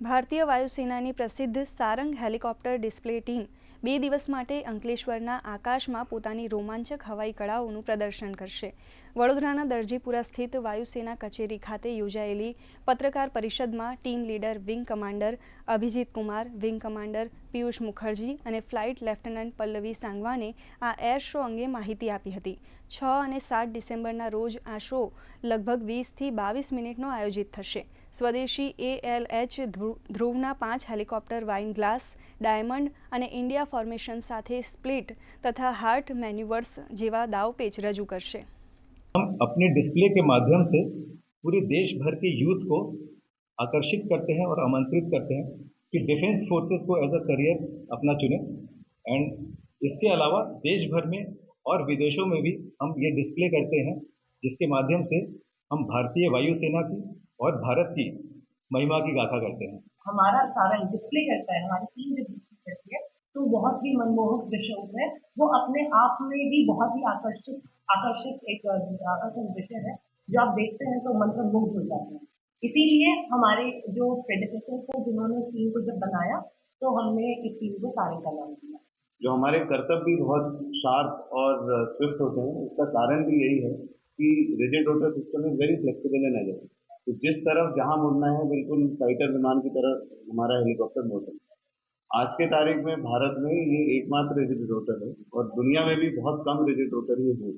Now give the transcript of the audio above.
ભારતીય વાયુસેનાની પ્રસિદ્ધ Sarang helicopter display team બે દિવસ માટે અંકલેશ્વરના આકાશમાં પોતાની રોમાંચક હવાઈ કળાઓનું પ્રદર્શન કરશે. વડોદરાના દરજીપુરા સ્થિત વાયુસેના કચેરી ખાતે યોજાયેલી પત્રકાર પરિષદમાં team leader wing commander Abhijeet Kumar, wing commander Piyush Mukherjee અને ફ્લાઇટ લેફ્ટનન્ટ પલ્લવી સાંગવાને આ એર શો અંગે માહિતી આપી હતી. છ અને સાત ડિસેમ્બરના રોજ આ શો લગભગ વીસથી બાવીસ મિનિટનો આયોજિત થશે. સ્વદેશી એએલએચ ધ્રુવના પાંચ હેલિકોપ્ટર, વાઇન ગ્લાસ, ડાયમંડ અને ઇન્ડિયા ફોર્મેશન સાથે સ્પ્લિટ તથા હાર્ટ મેન્યુવર્સ જેવા દાવપેચ રજૂ કરશે. हम अपने डिस्प्ले के माध्यम से पूरे देश भर के यूथ को आकर्षित करते हैं और आमंत्रित करते हैं कि डिफेंस फोर्सेस को एज अ करियर अपना चुने। एंड इसके अलावा देश भर में और विदेशों में भी हम ये डिस्प्ले करते हैं, जिसके माध्यम से हम भारतीय वायुसेना की और भारत की महिमा की गाथा करते हैं। हमारा सारा डिस्प्ले करता है, हमारी टीम जब डिस्प्ले करती है तो बहुत ही मनमोहक दृश्य है। वो अपने आप में भी बहुत ही आकर्षित आकर्षित एक आकर्षक दृश्य है। जो आप देखते हैं तो मन पर मुग्ध हो जाते हैं। इसीलिए हमारे जो प्रेडिसेसर्स थे, जिन्होंने इस टीम को जब बनाया तो हमने इस टीम को सारे का नाम दिया। जो हमारे कर्तव्य भी बहुत शार्प और स्विफ्ट होते हैं, उसका कारण भी यही है कि rigid rotor system is very flexible and agile तो जिस तरफ़ जहाँ मुड़ना है, बिल्कुल फाइटर विमान की तरह हमारा हेलीकॉप्टर मुड़ सकता है। आज के तारीख में भारत में ये एकमात्र रिजिड रोटर है और दुनिया में भी बहुत कम रिजिट रोटर ही हैं।